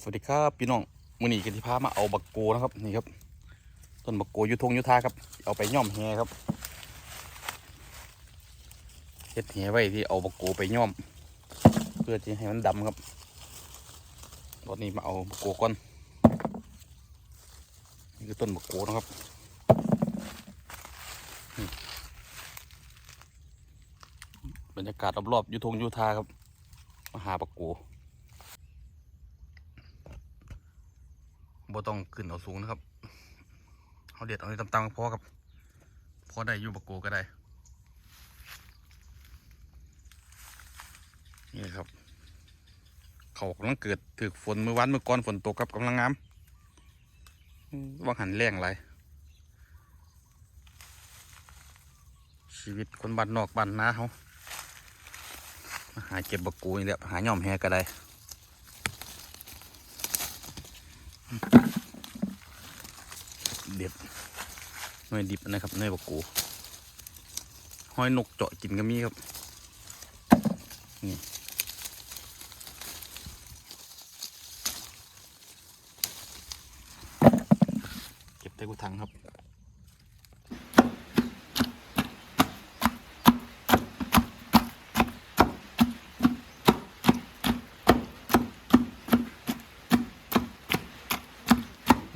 สวัสดีครับพี่น้องมือนี้กันที่พามาเอาบักโกนะครับนี่ครับ ต้นบักโกยุทงยุทาครับ เอาไปย่อมแฮครับเฮ็ดแฮไว้ที่เอาบักโกไปย่อม เพื่อที่ให้มันดำครับตอนนี้มาเอาบักโกก่อนนี่คือต้นบักโกนะครับบรรยากาศรอบๆยุทงยุทาครับมาหาบักโก บ่ต้องขึ้นเอาสูงนะครับเอาเด็ดเอาในต่ำๆก็พอครับพอได้อยู่บักโกก็ได้ นี่ครับ เขากำลังเกิดถือฝนเมื่อวานเมื่อก่อนฝนตกครับกำลังงามว่างหันแรงไรชีวิตคนบ้านนอกบ้านนาเขามาหาเก็บบักกูนี่แหละหาย่อมแฮก็ได้ เด็ดหน่วยดิบนะครับหน่วยบกกูห้อยนกเจาะกินก็มีครับนี่เก็บใต้กุถังครับ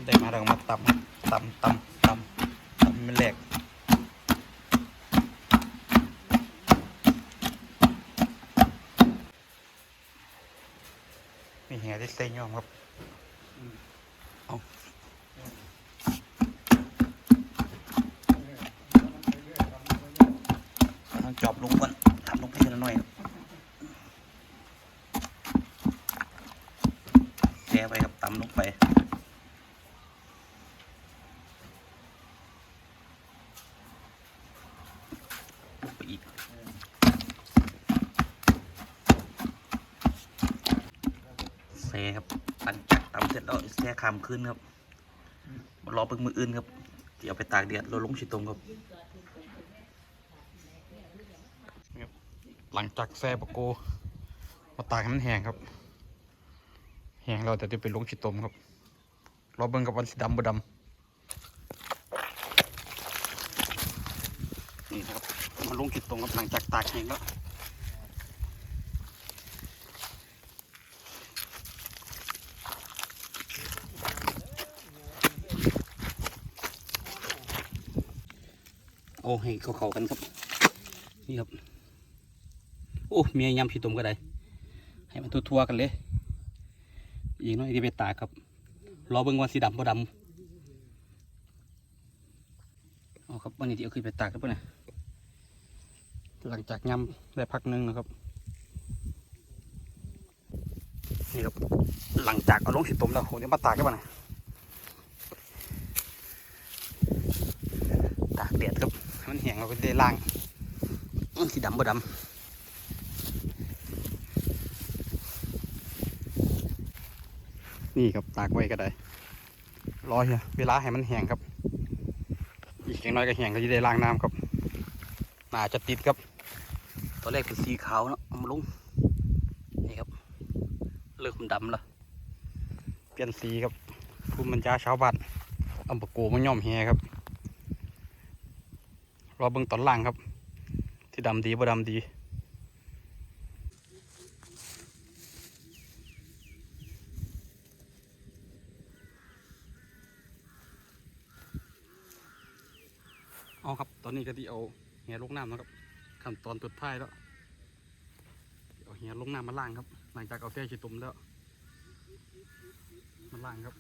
ได้มา เราก็มาตำตำตำตำตำมันแหลกมีแหที่ใส่ย่อมครับเอาต้องจอบลงก่อนทำลงไปทีละหน่อยครับแช่ไปครับตำลงไป ลงไปอีกแซ่ครับหลังจากตำเสร็จแล้วแซ่คามขึ้นครับมารอเปิงมืออื่นครับที่เอาไปตากแดดเราลงชิตรงครับ หลังจากแซ่ปะโก มาตากให้มันแห้งครับ แห้งเราแต่จะไปลงชิตมครับรอเบิ่งกับวันสีดำบดำนี่ครับ มาลงจุดตรงครับหลังจากตากแห้งแล้วโอ้ให้เขาเขาๆกันครับ นี่ครับ โอ้เมียยำผีตุ่มก็ได้ ให้มันทั่วๆกันเลย อีกน้อยที่ไปตากครับ รอเบิ่งวันสีดำบ่ดำเอาครับวันนี้ที่เอาขึ้นไปตากแล้วป่ะเนี่ย หลังจากยำได้พักหนึงนะครับนี่ครับหลังจากเอาลงสิต้มแล้วผมจะมาตากกันบ้างนะตากแดดครับมันแห้งเราก็ได้ล้างสีดำบ่ดำนี่ครับตากไว้ก็ได้รอเฮียเวลาให้มันแห้งครับ อีกอย่างน้อยก็แห้งก็จะได้ล้างน้ำครับน่าจะติดครับ ตอนแรกเป็นสีขาวเนาะเอามาลงนี่ครับ เลิกมันดำละเปลี่ยนสีครับภูมิปัญญาชาวบ้านเอาปะโกมาย่อมแฮครับรอเบิ่งตอนล่างครับ ที่ดำดีบ่ดำดีเอาครับ ตอนนี้ก็ที่เอาแหลงน้ำนะครับ ขั้นตอนสุดท้ายแล้วเอาเหียลงน้ำมาล่างครับ หลังจากเอาแค่ชิตุมแล้วมาล่างครับ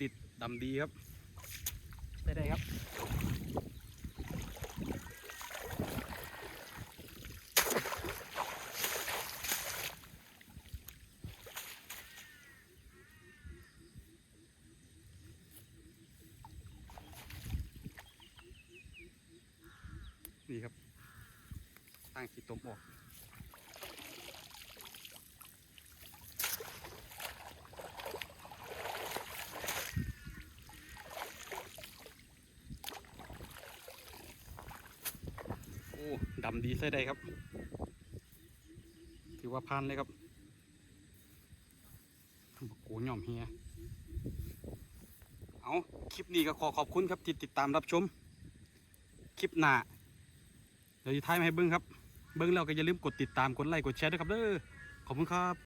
ติดดำดีครับ ได้ได้ครับนี่ครับางขีดตมออก ดำดีใส่ได้ครับ ถือว่าพันเลยครับบักโกย่อมเฮียเอาคลิปนี้ก็ขอขอบคุณครับที่ติดตามรับชม คลิปหน้าเดี๋ยวจะท้ายมาให้เบิ้งครับ เบิ้งแล้วก็อย่าลืมกดติดตามกดไลค์กดแชร์ด้วยครับเด้อขอบคุณครับ